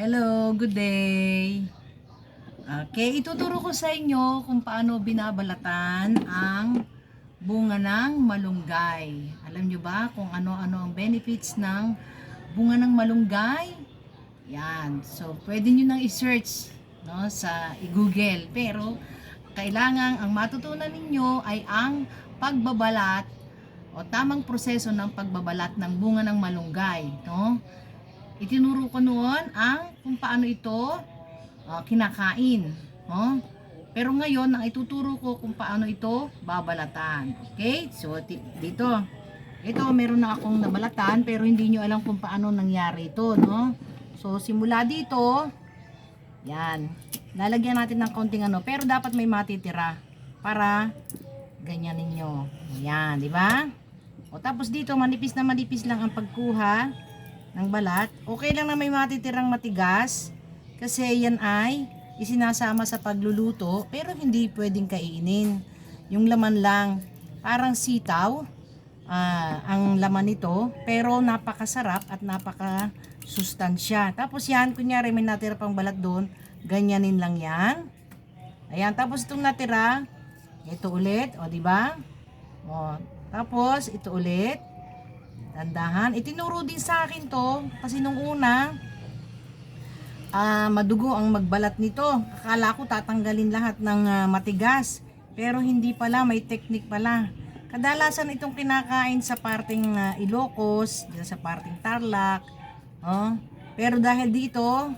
Hello, good day. Okay, ituturo ko sa inyo kung paano binabalatan ang bunga ng malunggay. Alam nyo ba kung ano-ano ang benefits ng bunga ng malunggay? Yan. So, pwede nyo nang i-search no, sa i-google. Pero, kailangan ang matutunan ninyo ay ang pagbabalat o tamang proseso ng pagbabalat ng bunga ng malunggay. No? Itinuro ko noon ang kung paano ito ah, kinakain. No? Pero ngayon, ang ituturo ko kung paano ito babalatan. Okay? So, dito. Ito, meron na akong nabalatan pero hindi nyo alam kung paano nangyari ito. No? So, simula dito, yan. Lalagyan natin ng konting ano. Pero dapat may matitira para ganyan ninyo. Yan, di ba? O tapos dito, manipis na manipis lang ang pagkuha ng balat. Okay lang na may matitirang matigas kasi yan ay isinasama sa pagluluto pero hindi pwedeng kainin. Yung laman lang, parang sitaw ah, ang laman nito pero napakasarap at napaka sustansya. Tapos yan, kunyari may natira pang balat doon, ganyanin lang yan. Ayan, tapos itong natira, ito ulit, o di ba? O, tapos ito ulit. Tandahan. Itinuro din sa akin to kasi nung una ah madugo ang magbalat nito. Akala ko tatanggalin lahat ng ah, matigas. Pero hindi pala, may technique pala. Kadalasan itong kinakain sa parting ah, Ilocos, sa parting Tarlac. Oh. Pero dahil dito,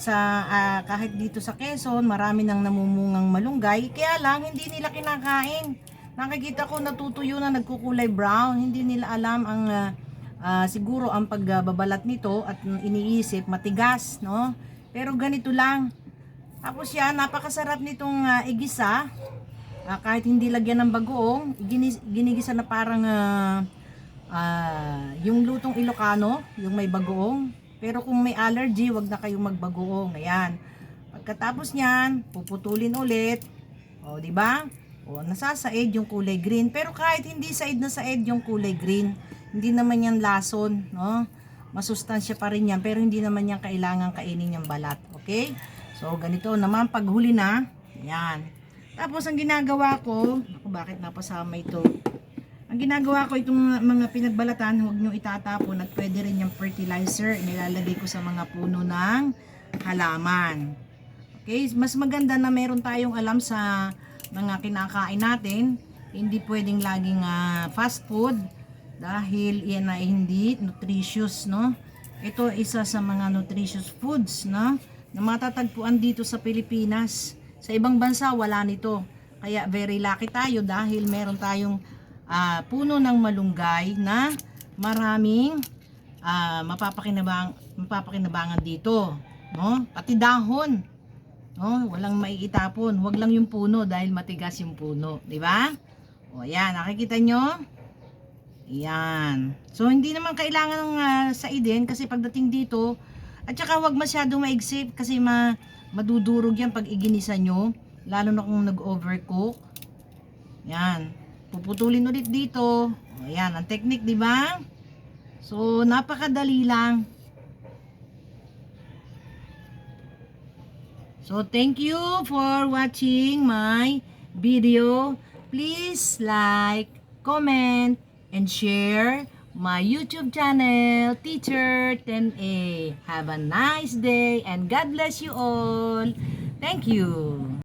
sa ah, kahit dito sa Quezon, marami nang namumungang malunggay, kaya lang hindi nila kinakain. Nakikita ko natutuyo na nagkukulay brown, hindi nila alam ang ah, ah, siguro ang pagbabalat nito at iniisip matigas, no? Pero ganito lang. Tapos yan, napakasarap nitong ah, igisa. Ah, kahit hindi lagyan ng bagoong, ginis- ginigisa na parang ah, ah, yung lutong Ilocano, yung may bagoong. Pero kung may allergy, wag na kayong magbagoong. Ayan. Pagkatapos niyan, puputulin ulit. O, di ba? O, nasasaid yung kulay green. Pero kahit hindi said na said yung kulay green, hindi naman yan lason, no? Masustansya pa rin yan, pero hindi naman yan kailangan kainin yung balat. Okay? So, ganito naman, paghuli na, yan. Tapos, ang ginagawa ko, ako, bakit napasama ito? Ang ginagawa ko itong mga pinagbalatan, huwag nyo itatapon at pwede rin yung fertilizer. Nilalagay ko sa mga puno ng halaman. Okay, mas maganda na meron tayong alam sa mga kinakain natin. Hindi pwedeng laging ah, fast food dahil yan ay hindi nutritious, no? Ito isa sa mga nutritious foods, no? Na matatagpuan dito sa Pilipinas. Sa ibang bansa wala nito. Kaya very lucky tayo dahil meron tayong ah, puno ng malunggay na maraming ah, mapapakinabang mapapakinabangan dito, no? Pati dahon. No, walang maiitapon. Huwag lang yung puno dahil matigas yung puno, di ba? O ayan, nakikita nyo? Ayan. So hindi naman kailangan ng uh, saidin kasi pagdating dito, at saka huwag masyadong maigsip kasi ma madudurog yan pag iginisa nyo, lalo na kung nag-overcook. Yan. Puputulin ulit dito. Ayan, ang technique, di ba? So, napakadali lang. So, thank you for watching my video. Please like, comment, and share my YouTube channel, Teacher 10A. Have a nice day and God bless you all. Thank you.